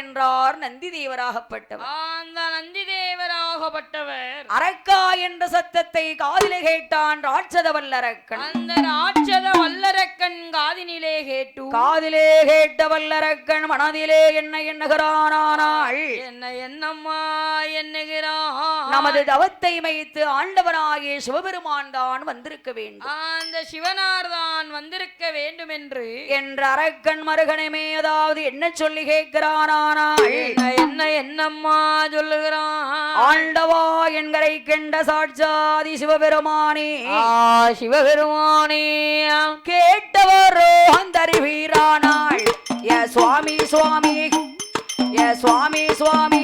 என்றார் நந்தி தேவராகப்பட்டவர் அந்த நந்தி தேவராகப்பட்டவர் அரக்கா என்ற சத்தத்தை காதிலே கேட்டான் ராட்சத வல்லரக்கன். அந்த ராட்சத வல்லரக்கன் காதினிலே கேட்டு. காதிலே கேட்ட வல்லரக்கன் மனதிலே என்ன எண்ணுகிறானானாள் என்ன என்னம்மா எண்ணுகிறான் நமது தவத்தை வைத்து ஆண்டவனாகிய சிவபெருமான் தான் வந்திருக்க வேண்டும். அந்த சிவனார் தான் வந்திருக்க வேண்டும் என்று என்ற அரக்கன் மருகனுமே அதாவது என்ன சொல்லி கேட்கிறானானாள் என்ன என்ன என்னம்மா சொல்லுகிறான்? ஆண்டவா என்கரை கெண்ட சாட்சாதி சிவபெருமானே. சிவபெருமானே. கேட்டவரோ அந்தறிவீரானாள் ஏ சுவாமி சுவாமி. ஏ சுவாமி சுவாமி.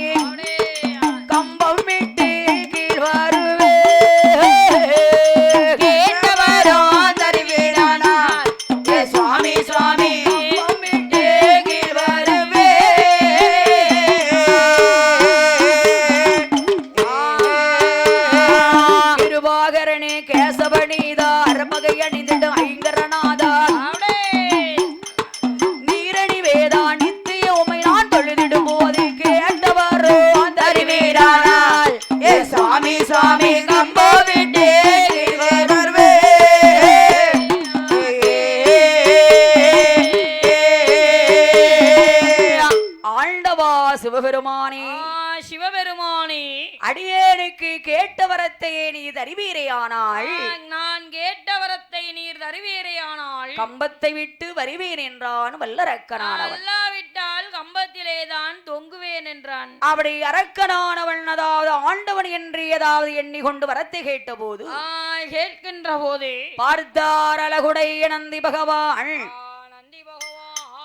என்றான் வல்லரக்கனானவன் அல்லாவிட்டால் கம்பத்திலே தான் தொங்குவேன் என்றான். அப்படி அரக்கனானவன் அதாவது ஆண்டவன் என்று ஏதாவது எண்ணிக்கொண்டு வரத்தை கேட்டபோது ஆ, கேட்கின்ற போதே பார்த்தார் அழகுடைய நந்தி பகவான்.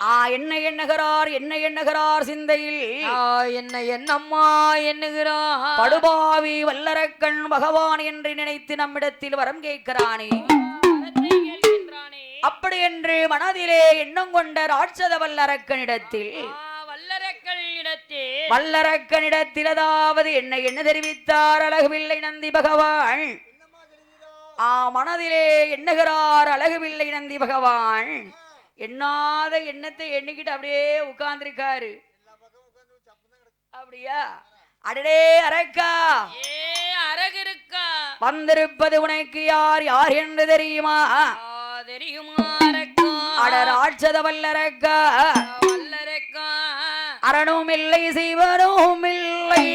ஆ, என்ன எண்ணுகிறார் என்ன எண்ணுகிறார் சிந்தையில். ஆ, என்ன என்னம்மா எண்ணுகிறான் படுபாவி வல்லரக்கன் பகவான் என்று நினைத்து நம்மிடத்தில் வரம் கேட்கிறானே. அப்படி என்று மனதிலே எண்ணம் கொண்ட ராட்சத வல்லரக்கனிடத்தில் வல்லரக்கனிடத்தில் அதாவது என்ன என்ன தெரிவித்தார் அழகுவில்லை நந்தி பகவான்? ஆ மனதிலே எண்ணுகிறார் அழகுவில்லை நந்தி பகவான். எண்ணாத எண்ணத்தை எண்ணிக்கிட்டு அப்படியே உட்கார்ந்திருக்காரு. அப்படியா? அடடே அரக்கா. ஏ அரகிருக்கா வந்திருப்பது உனக்கு யார் யார் என்று தெரியுமா? ஆ, தெரியுமா அரக்கா அட ராட்சத வல்லரக்கா வல்லரக்கா அரணும் இல்லை சிவனும் இல்லை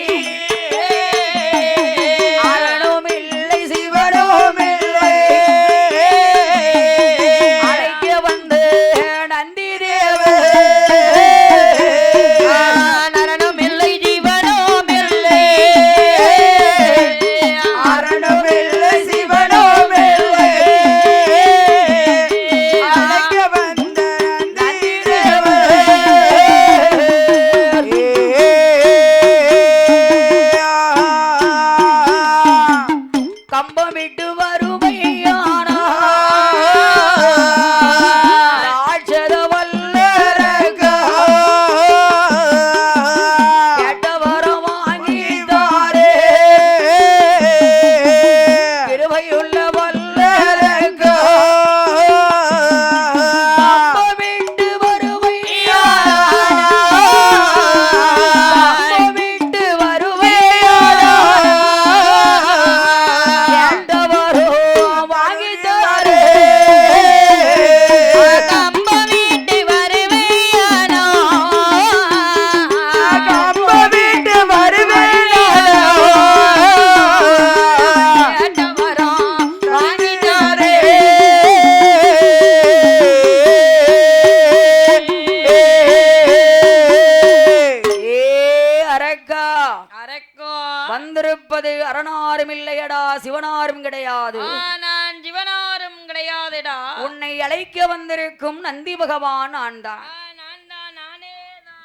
அழைக்க வந்திருக்கும் நந்தி பகவான் ஆண்டான்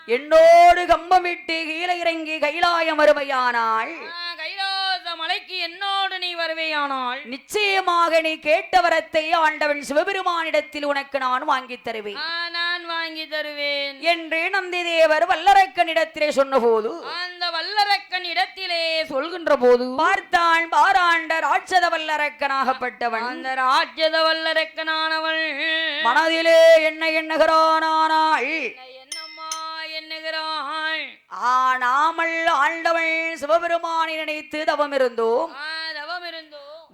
என்னோடு கம்பமிட்டு கீழே இறங்கி கைலாயம் வருவையானாள் மலைக்கு என்னோடு நீ வருவேயானால் நிச்சயமாக நீ கேட்ட வரத்தை ஆண்டவன் சிவபெருமானிடத்தில் உனக்கு நான் வாங்கித் தருவேன். நான் வாங்கி தருவேன். என்று நந்தி தேவர் வல்லரக்கனிடத்திலே சொன்னபோது அந்த வல்லரக்கன் இடத்திலே சொல்கின்ற போது பார்த்தான் பாராண்ட ராட்சத வல்லரக்கனாகப்பட்டவன் அந்த ராஜ்யத வல்லரக்கனானவள் மனதிலே என்ன எண்ணுகிறானானாள் என்னம்மா எண்ணுகிறாள்? ஆனாமல் ஆண்டவள் சிவபெருமானை நினைத்து தவம் இருந்தோம் தவம்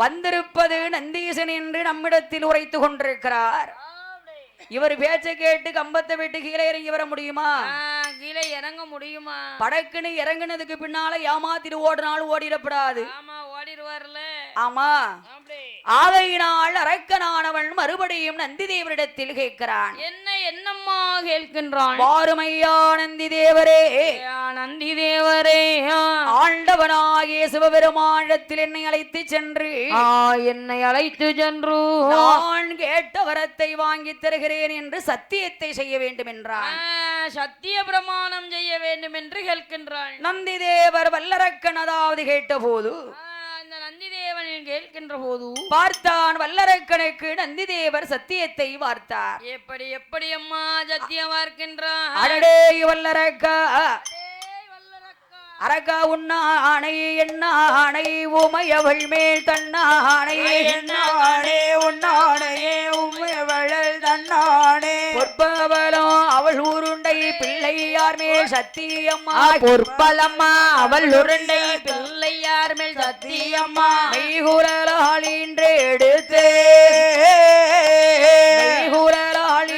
வந்திருப்பது நந்தீசன் என்று நம்மிடத்தில் உரைத்து கொண்டிருக்கிறார். இவர் பேச்சை கேட்டு கம்பத்தை விட்டு கீழே இறங்கி வர முடியுமா? கீழே இறங்க முடியுமா? படக்குன்னு இறங்குனதுக்கு பின்னால ஏமாத்திட்டு ஓடினாலும் ஓடிடப்படாது. ஆமா ஓடிடுவார்ல ஆமா. ஆகையினால் அரக்கனானவன் மறுபடியும் நந்தி தேவரிடத்தில் கேட்கிறான். என்ன என்னம்மா கேட்கின்றான் வாருமையா நந்தி தேவரே நந்தி தேவரே. ஆண்டவனாகிய சிவபெருமானிடத்தில் என்னை அழைத்து சென்று. என்னை அழைத்து சென்று. நான் கேட்ட வரத்தை வாங்கி தருகிறேன் என்று சத்தியத்தை செய்ய வேண்டும் என்றான் சத்திய பிரமாணம் செய்ய வேண்டும் என்று கேட்கின்றாள். நந்தி தேவர் வல்லரக்கன் அதாவது கேட்டபோது ஆ, அந்த நந்தி தேவன் கேட்கின்ற போது பார்த்தான் வல்லரக்கனுக்கு நந்தி தேவர் சத்தியத்தை வார்த்தார். எப்படி எப்படி அம்மா சத்தியம் பார்க்கின்றான் வல்லரக்கா. டேய் வல்லரக்கா. அரகா உன்னானை என்னானை உமையவள் மேல் தன்னானை என்னானே உன்னானையே உம்மையவளல் தன்னானே பொற்பவளம் அவள் ஊருண்டை பிள்ளையார் மேல் சத்தியம்மா பொற்பலம்மா அவள் உருண்டை பிள்ளையார் மேல் சத்தியம்மா மெய்குரலால் இன்று எடுத்து. மெய்குரலால்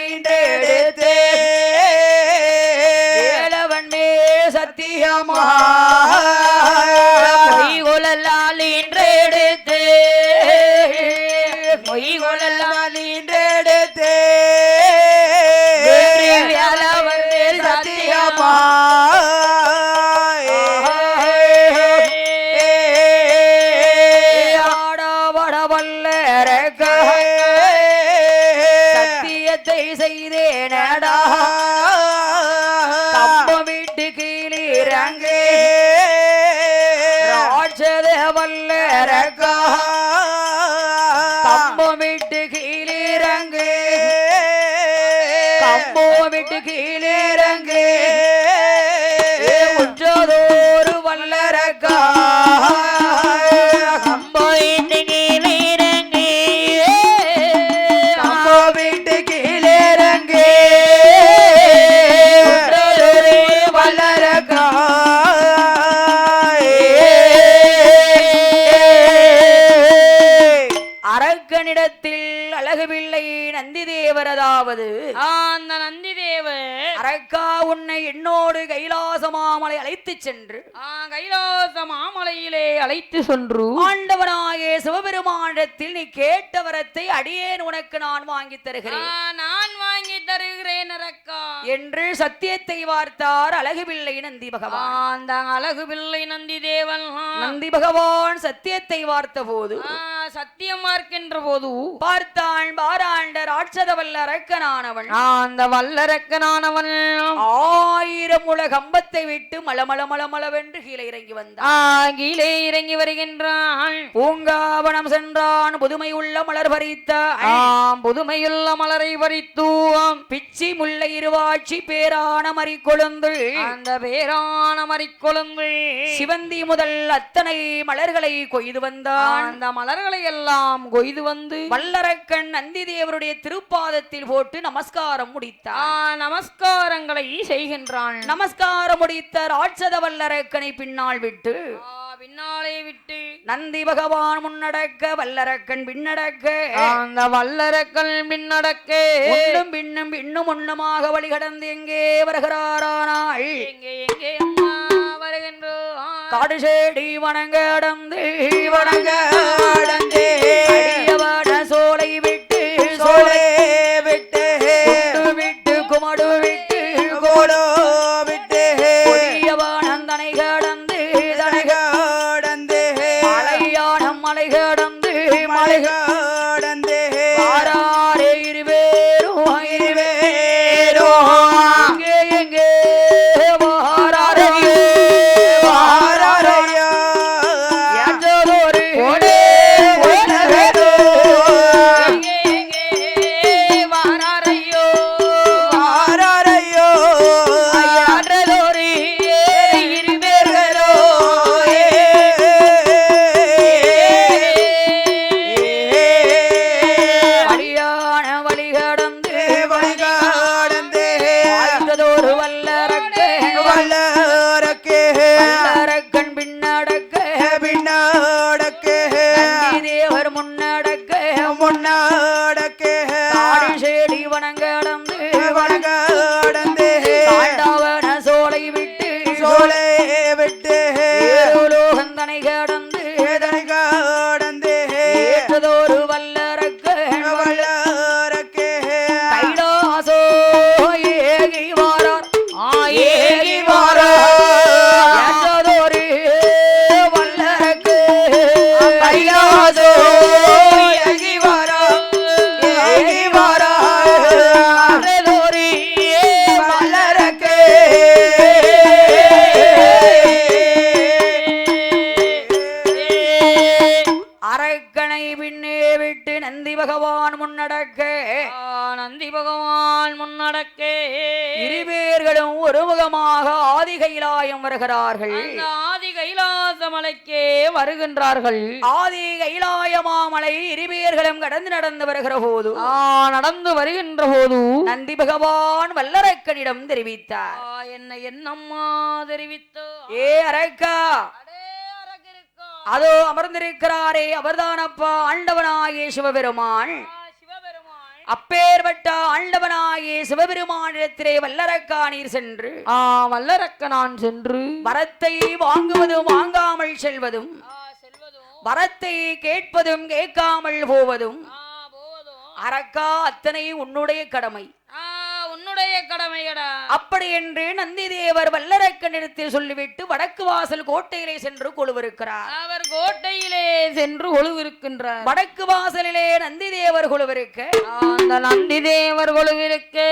நந்தி ஆ, அந்த நந்தி தேவர் அரக்கா உன்னை என்னோடு கைலாசமாமலை அழைத்துச் சென்று. கைலாச மாமலையிலே அழைத்து சென்று. ஆண்டவனாகிய சிவபெருமானிடத்தில் நீ கேட்ட வரத்தை அடியேன் உனக்கு நான் வாங்கித் ஆ, தருகிறேன் நான் வாங்கி தருகிறேன் அரக்கா என்று சத்தியத்தை வார்த்தார் அழகு பிள்ளை நந்தி பகவான். அந்த அழகு பிள்ளை நந்தி தேவன். நந்தி பகவான் சத்தியத்தை வார்த்த போது சத்தியம் பார்க்கின்ற போது. பார்த்தான் பாராண்ட ராட்சத வல்ல அரக்கனானவன் ஆ, அந்த வல்லரக்கனானவன் ஆயிரம். முழ கம்பத்தை விட்டு மளமள மளமளவென்று கீழே இறங்கி வந்தான். கீழே இறங்கி வருகின்றான் பூங்காவனம் சென்றான். புதுமை உள்ள மலர் பறித்த புதுமையுள்ள மலரை பறித்து. ஆம், பிச்சி முல்லை இருவாட்சி பேரான மறிக்கொழுந்து அந்த பேரான மறிக்கொழுந்து சிவந்தி முதல் அத்தனை மலர்களை கொய்து வந்தான். அந்த மலர்களை எல்லாம் கொய்து வந்து வல்லரக்கன் நந்தி தேவருடைய திருப்பாதத்தில் போட்டு நமஸ்காரம் முடித்தான். நமஸ்காரங்களை செய்கின்றான். நமஸ்காரம் முடித்த ராட்சத வல்லரக்கனை பின்னால் விட்டு பின்னாலே விட்டு. நந்தி பகவான் முன்னடக்க வல்லரக்கன் பின்னடக்க. அந்த வல்லரக்கல் பின்னடக்க. முன்னும் பின்னும் பின்னும் முன்னுமாக வழி கடந்து எங்கே வருகிறாரானாள் எங்கே எங்கே அம்மா வருகின்றோம் காடு செடி வணங்க அடந்து வணங்க அடந்தே சோலை விட்டு சோலை விட்டு. I got it. வருகிறார்கள். ஆதி கைலாச மலைக்கே வருகின்றார்கள். ஆதி கைலாய மாமலை இருவேர்களும் கடந்து நடந்து வருகிற போது நடந்து வருகின்ற போது நந்தி பகவான் வல்லரக்கனிடம் தெரிவித்தார். என்ன என்னம்மா தெரிவித்தோ? ஏ அரக்கா. அதோ அமர்ந்திருக்கிறாரே அவர்தானப்பா ஆண்டவனாகிய சிவபெருமான். அப்பேர்பட்ட ஆண்டவனாகிய சிவபெருமானிடத்திலே வல்லரக்கா நீர் சென்று ஆ வல்லரக்க நான் சென்று வரத்தை வாங்குவதும் வாங்காமல் செல்வதும் வரத்தை கேட்பதும் கேட்காமல் போவதும் அரக்கா அத்தனை உன்னுடைய கடமை. கடமையடா. அப்படி என்று நந்தி தேவர் வல்லரக்கனிடத்தில் சொல்லிவிட்டு வடக்கு வாசல் கோட்டையிலே சென்று கொழுவிருக்கிறார். அவர் கோட்டையிலே சென்று ஒழுவிருக்கின்றார் வடக்கு வாசலிலே நந்தி தேவர் கொழுவிருக்க. அந்த நந்தி தேவர் கொழுவிருக்கு.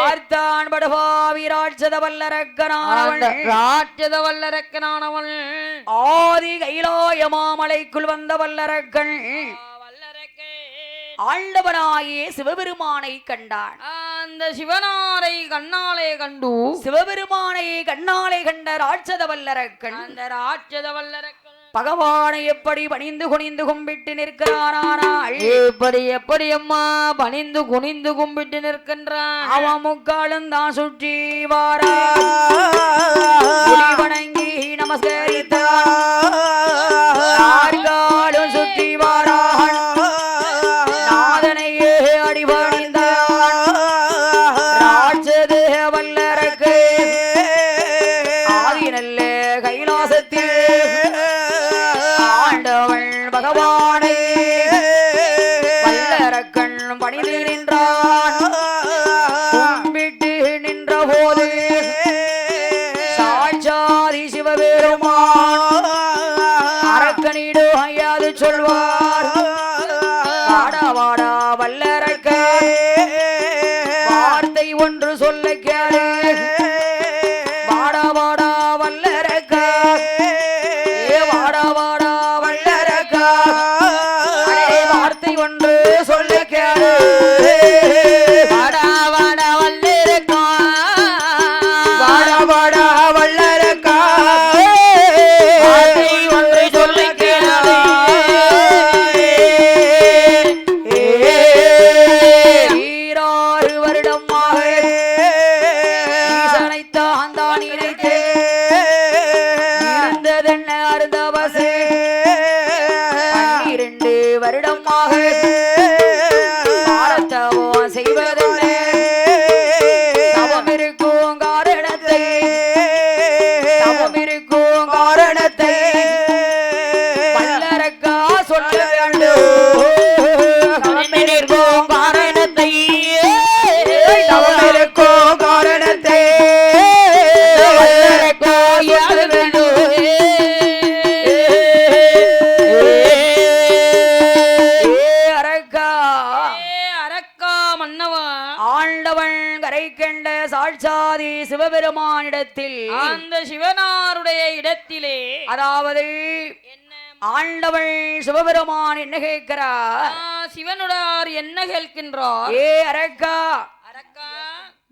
பார்த்தான் படுபாவி ராட்சத வல்லரக்கனானவன் ராட்சத வல்லரக்கனானவன் ஆதி கைலாய மாமலைக்குள் வந்த வல்லரக்கன் வல்லரக்கே ஆண்டவனாகிய சிவபெருமானை கண்டான். அந்த சிவனாரை கண்ணாலே கண்டு சிவபெருமானை கண்ணாலே கண்ட ராட்சத வல்லரக்கன் அந்த ராட்சத வல்லரக்கன் பகவானை எப்படி பணிந்து குனிந்து கும்பிட்டு நிற்கிறானானால்? எப்படி எப்படி அம்மா பணிந்து குனிந்து கும்பிட்டு நிற்கின்றான்? அவன் முக்காலும் தான் சுற்றி வாரா. வணங்கி நமஸ்கரித்தான். சாதி சிவபெருமா அரக்கனிடு ஐயாது சொல்வார். சிவபெருமானிடத்தில் அந்த சிவனாருடைய இடத்திலே அதாவது என்ன? ஆண்டவன் சிவபெருமான் என்ன கேட்கிறார்? சிவனுடார் என்ன கேட்கின்றார்? ஏ அரக்கா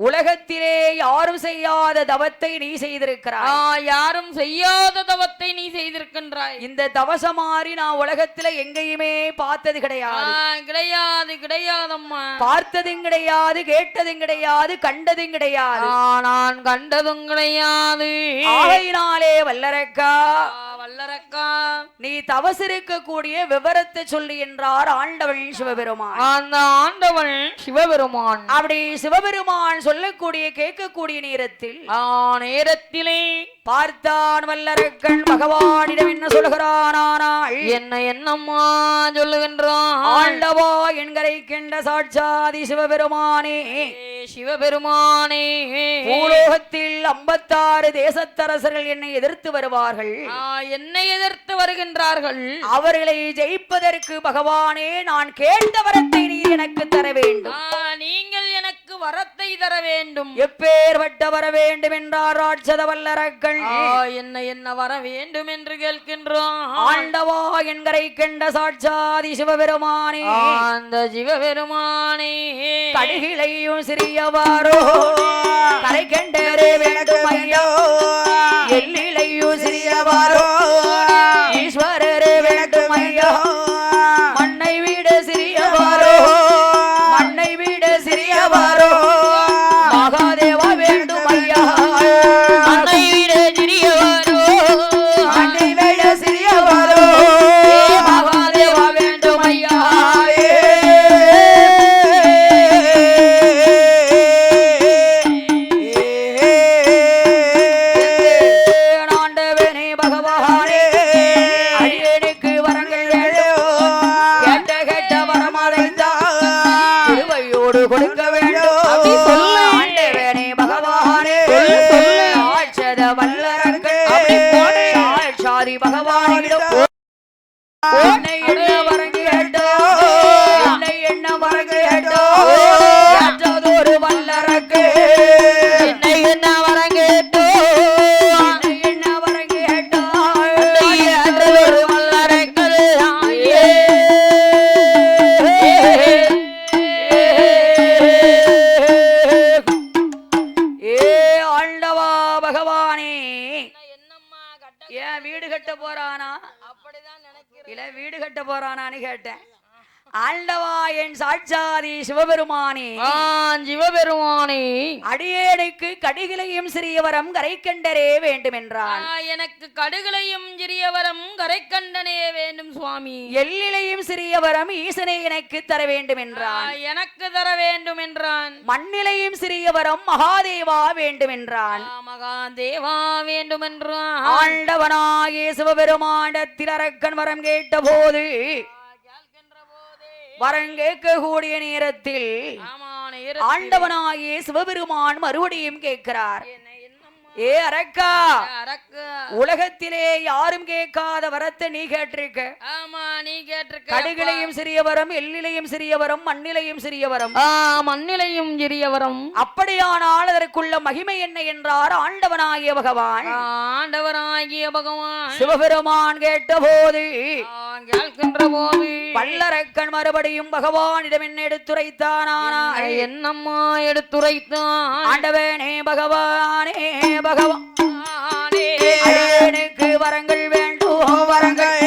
உலகத்திலே யாரும் செய்யாத தவத்தை நீ செய்திருக்கிறாய். யாரும் செய்யாத தவத்தை நீ செய்திருக்கின்றாய். இந்த தவசமாரி நான் உலகத்துல எங்கேயுமே பார்த்தது கிடையாது. கிடையாது கிடையாதம்மா. பார்த்ததும் கிடையாது கேட்டதும் கிடையாது கண்டதும் கிடையாது. நான் கண்டதும் கிடையாது. ஆகையினாலே வல்லரக்கா ஆ, வல்லரக்கா நீ தவசிருக்கக்கூடிய விவரத்தை சொல்லி என்றார் ஆண்டவன் சிவபெருமான். அந்த ஆண்டவன் சிவபெருமான். அப்படி சிவபெருமான் சொல்லக்கூடிய கேட்கக்கூடிய நேரத்தில் ஆ, நேரத்திலே பார்த்தான் வல்லரக்கன் பகவானிடம் என்ன சொல்கிறானானால் என்ன என்னம்மா சொல்லுகின்றான்? ஆண்டவா என்கரை கெண்ட சாட்சாதி சிவபெருமானே. சிவபெருமானே. பூலோகத்தில் ஐம்பத்தாறு தேசத்தரசர்கள் என்னை எதிர்த்து வருவார்கள். ஆ, என்னை எதிர்த்து வருகின்றார்கள்? அவர்களை ஜெயிப்பதற்கு பகவானே நான் கேட்ட வரத்தை நீர் எனக்கு தர வேண்டும். நீங்கள் எனக்கு வரத்தை தர வேண்டும். எப்பேர்பட்ட வர வேண்டும் என்றார் ராட்சத வல்லரக்கள் என்ன என்ன வர வேண்டும் என்று கேட்கின்றோம். ஆண்டவா என்கரை கண்ட சாட்சாதி சிவபெருமானே. அந்த சிவபெருமானே. கடுகிலையும் சிறியவாரோ கரை கண்டரே வேண்டும் ஐயா எல்லிலையும் சிறியவாரோ ஈஸ்வரரே வேண்டும் சாட்சாதி பகவானிடம் உன்னை என்ன வரம் கேட்டோ உன்னை என்ன வரம் கேட்டோ ஏற்றதொரு வல்லரக்கு. கட்ட போறானான்னு கேட்டேன். ஆண்டவா என் சாட்சாதி சிவபெருமானே. சிவபெருமானே. அடியேனுக்கு கடிகளையும் சிறியவரம் கரை கண்டரே வேண்டுமென்றான். ஆ, எனக்கு கடுகளையும் சிறியவரம் கரைக்கண்டனே வேண்டும் சுவாமி. எல்லிலையும் சிறியவரம் ஈசனே எனக்கு தர வேண்டும் என்றான் எனக்கு தர வேண்டும் என்றான் மண்ணிலையும் சிறியவரம் மகாதேவா வேண்டும் என்றான் மகாதேவா வேண்டும் என்றான் ஆண்டவனாகிய சிவபெருமாண்டத்தில் அரக்கன் வரம் கேட்ட போதே வரம் கேட்க கூடிய நேரத்தில் ஆண்டவனாகிய சிவபெருமான் மறுபடியும் கேட்கிறார். என்ன- ஏ அரக்கா உலகத்திலே யாரும் கேட்காத வரத்தை நீ கேட்டிருக்க. ஆமா நீ கேட்டிருக்க. கடுகிலையும் சிறியவரம் எல்லிலையும் சிறியவரம் மண்ணிலையும் சிறியவரம். ஆ மண்ணிலையும் சிறியவரம். அப்படியானால் அதற்குள்ள மகிமை என்ன என்றார் ஆண்டவனாகிய பகவான். ஆண்டவராகிய பகவான். சிவபெருமான் கேட்கின்ற போது வல்லரக்கன் மறுபடியும் பகவானிடம் என்ன எடுத்துரைத்தானாய் என்னம்மா எடுத்துரைத்தான்? ஆண்டவனே பகவானே பகவான் வரங்கள் வேண்டும் வரங்கள்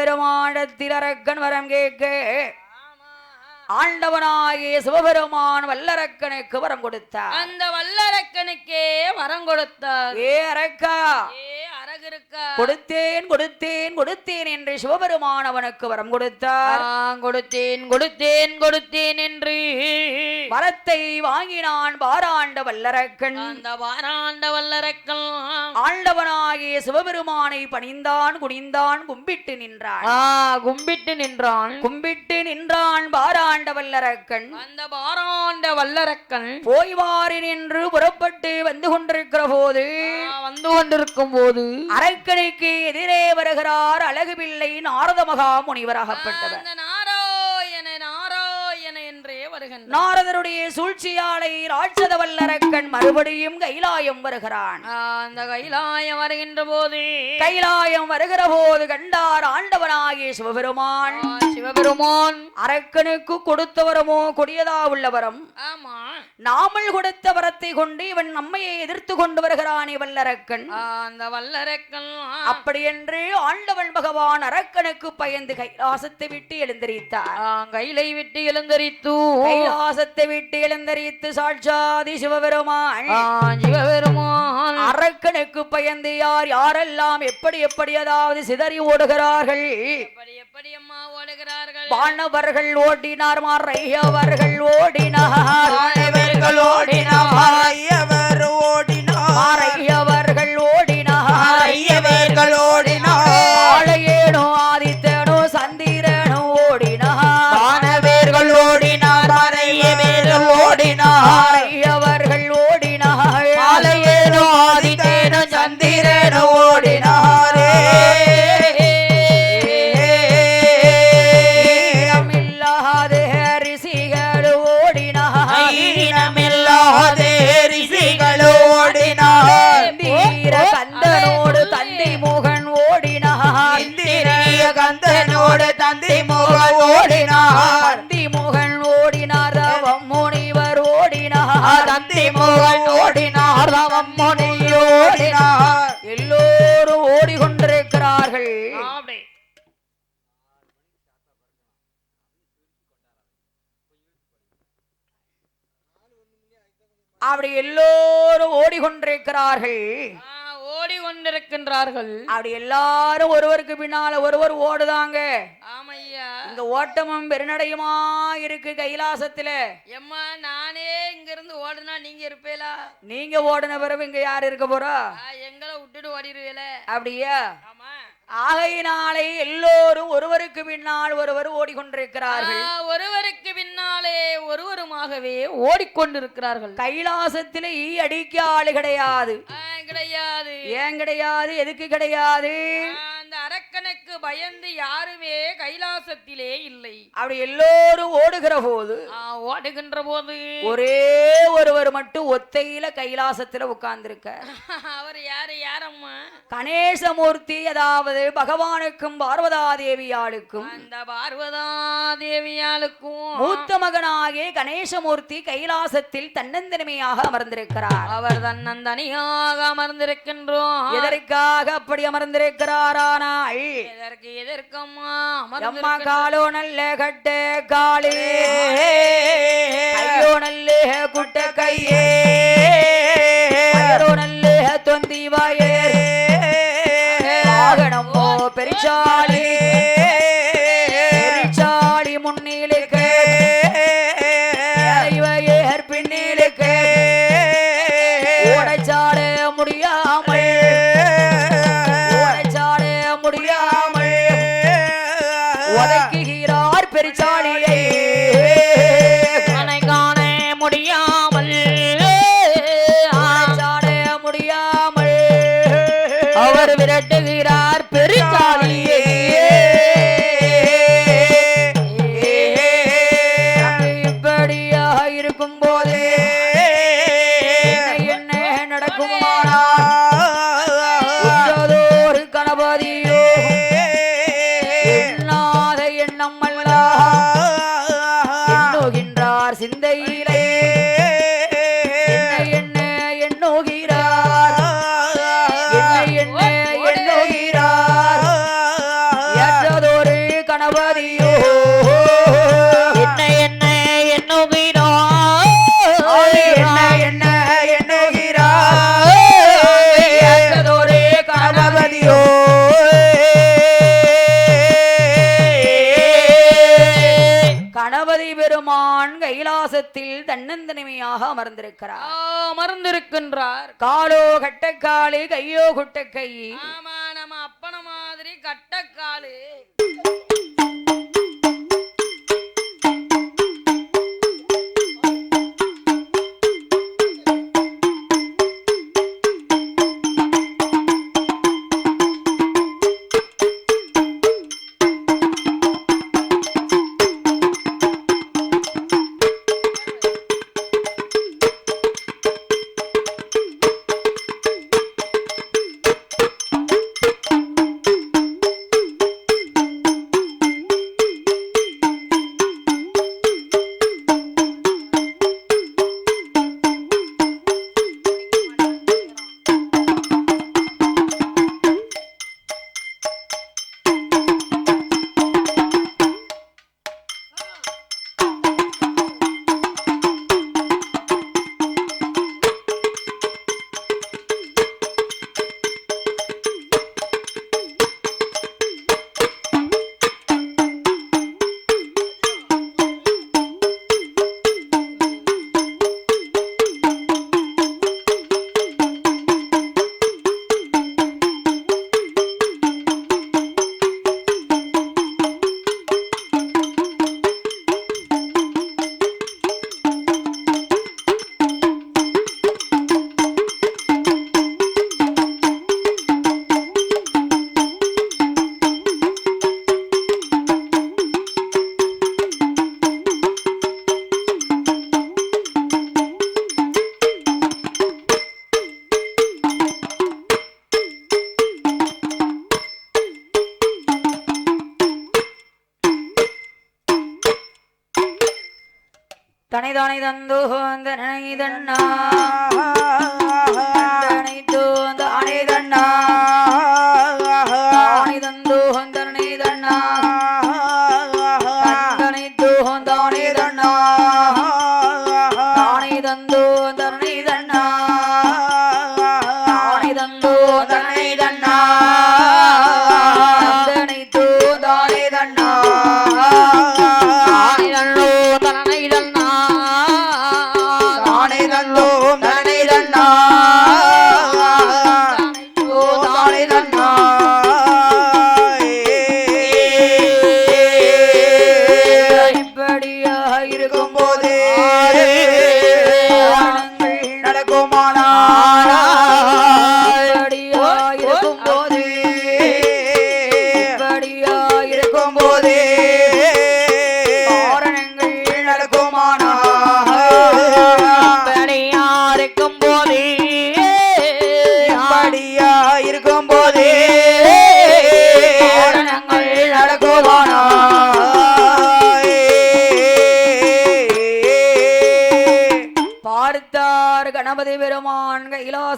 ஆண்டவனாகிய சிவபெருமானத்தில் அரக்கன் வரம் கேட்க. ஆண்டவனாகிய சிவபெருமான் வல்லரக்கனுக்கு வரம் கொடுத்தார். அந்த வல்லரக்கனுக்கே வரம் கொடுத்தார். ஏ அரக்கா கொடுத்தேன் கொடுத்தேன் கொடுத்தேன் என்று சிவபெருமான் அவனுக்கு வரம் கொடுத்தார். கொடுத்தேன் கொடுத்தேன் கொடுத்தேன் என்று. வரத்தை வாங்கினான் பாராண்ட வல்லரக்கன். அந்த வாராண்ட வல்லரக்கல் ஆண்டவனாகிய சிவபெருமானை பணிந்தான் குனிந்தான் கும்பிட்டு நின்றான். கும்பிட்டு நின்றான். கும்பிட்டு நின்றான் பாராண்ட வல்லரக்கன். அந்த வாராண்ட வல்லரக்கன். போய் வாரி நின்று புறப்பட்டு வந்து கொண்டிருக்கிற போது வந்து கொண்டிருக்கும் போது அரக்கனுக்கு எதிரே வருகிறார் அழகு பிள்ளை நாரத மகா முனிவராகப்பட்டவர் என்றே வருகின்றான். நாரதருடைய சூழ்ச்சியாலை ராட்சத வல்லரக்கன் மறுபடியும் கைலாயம் வருகிறான். அந்த கைலாயம் வருகின்ற போது கைலாயம் வருகிற போது கண்டார் ஆண்டவனாகிய சிவபெருமான். சிவபெருமான். அரக்கனுக்கு கொடுத்த வரமோ கொடியதா உள்ள வரம் ஆமா. நாமல் கொடுத்த வரத்தை கொண்டு இவன் நம்மையை எதிர்த்து கொண்டு வருகிறானே வல்லரக்கன். அந்த வல்லரக்கன். அப்படி என்று ஆண்டவன் பகவான் அரக்கனுக்கு பயந்து கைலாசத்தை விட்டு எழுந்தரித்தார். கைலை விட்டு எழுந்தரித்து கைலாசத்தை விட்டு எழுந்தரித்து சாட்சாதி சிவபெருமான். சிவபெருமான். அரக்கனுக்கு பயந்து யார் யாரெல்லாம் எப்படி எப்படி அதாவது சிதறி ஓடுகிறார்கள்? எப்படி அம்மா ஓடுகிறார்கள்? வானவர்கள் ஓடினார் மறையவர்கள் ஓடினார். மாணவர்கள் ஓடினார் ஐயவர் ஓடினார். மறையவர்கள் ஓடினார். ஐயவர்கள் ஓடினார். ஆளையேனோ ஆதித்தனோ ஓடிக்கொண்டிருக்கிறார்கள் ஆ, ஓடிக்கொண்டிருக்கின்றார்கள் அப்படி எல்லாரும் ஒருவருக்கு பின்னால ஒருவர் ஓடுதாங்க. ஆமையா. இந்த ஓட்டமும் பெருநடையுமா இருக்கு கைலாசத்துல. எம்மா நானே இங்க இருந்து ஓடுனா நீங்க இருப்பேலா? நீங்க ஓடின பிறகு இங்க யார் இருக்க போறா? எங்களை விட்டுட்டு ஓடிடுவேல. அப்படியா? ஆகையினாலே எல்லோரும் ஒருவருக்கு பின்னால் ஒருவர் ஓடிக்கொண்டிருக்கிறார்கள். ஒருவருக்கு பின்னாலே ஒருவருமாகவே ஓடிக்கொண்டிருக்கிறார்கள். கைலாசத்துல ஈ அடிக்க ஆளு கிடையாது. கிடையாது. ஏன் கிடையாது? எதுக்கு கிடையாது? அரக்கனுக்கு பயந்து யாருமே கைலாசத்திலே இல்லை. அப்படி எல்லோரும் ஓடுகிற போது ஓடுகின்ற போது ஒரே ஒருவர் மட்டும் ஒத்தையில கைலாசத்துல உட்கார்ந்திருக்க. அவர் யாரு யாரம்மா? கணேசமூர்த்தி அதாவது பகவானுக்கும் பார்வதா தேவியாளுக்கும் அந்த பார்வதா தேவியாளுக்கும் மூத்த மகனாகிய கணேசமூர்த்தி கைலாசத்தில் தன்னந்தனிமையாக அமர்ந்திருக்கிறார். அவர் தன்னந்தனியாக அமர்ந்திருக்கின்றோம். எதற்காக அப்படி அமர்ந்திருக்கிறாரானால் எதற்கு எதற்கம்மா அம்மா காலோ நல்ல கட்டு காளி ஐயோ நல்ல குட்ட கையே. நல்ல தொந்தி வாயர் না கைலாசத்தில் தன்னந்தனிமையாக அமர்ந்திருக்கிறார். அமர்ந்திருக்கின்றார். காலோ கட்டக்காலு கையோ குட்டக்கை. ஆமா நம்ம அப்பன மாதிரி கட்டக்காலு.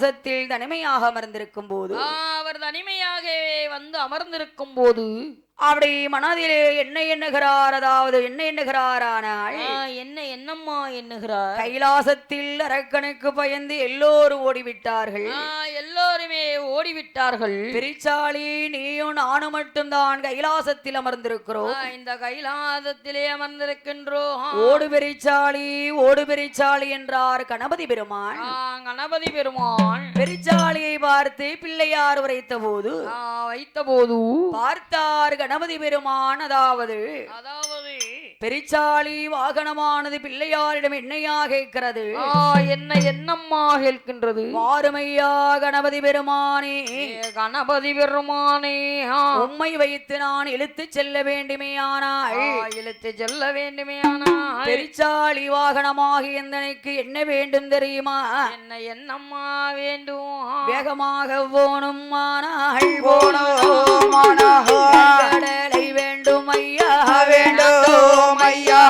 வாசத்தில் தனிமையாக அமர்ந்திருக்கும் போது அவர் தனிமையாகவே வந்து அமர்ந்திருக்கும் போது அப்படி மனதிலே என்ன எண்ணுகிறார்? அதாவது என்ன எண்ணுகிறாரானால் என்ன என்னம்மா எண்ணுகிறார்? கைலாசத்தில் அரக்கனுக்கு பயந்து எல்லோரும் ஓடிவிட்டார்கள். எல்லோருமே ஓடிவிட்டார்கள். பெரிச்சாளி நீயும் நானும் மட்டும்தான் கைலாசத்தில் அமர்ந்திருக்கிறோம். இந்த கைலாசத்திலே அமர்ந்திருக்கின்றோம். ஓடு பெரிச்சாளி ஓடு பெரிச்சாளி என்றார் கணபதி பெருமான். கணபதி பெருமான். பெரிச்சாளியை பார்த்து பிள்ளையார் உரைத்த போது ஆ, வைத்தபோது பார்த்தார் கணபதி பெருமான் அதாவது அதாவது பெரிச்சாளி வாகனமானது பிள்ளையாரிடம் என்னையா கேட்கிறது? ஆ, என்ன என்னம்மா கேட்கின்றது? வாருமையா கணபதி பெருமானே கணபதி பெருமானே உம்மை வைத்து நான் இழுத்துச் செல்ல வேண்டுமேயானால் இழுத்து செல்ல வேண்டுமே ஆனால். பெரிச்சாளி வாகனமாகி எந்தனைக்கு என்ன வேண்டும் தெரியுமா? என்ன என்னம்மா வேண்டும்? வேகமாக போனும் ஆனால் போனோமானா கடலை வேண்டும் ஐயா. வேண்டும் ஐயா.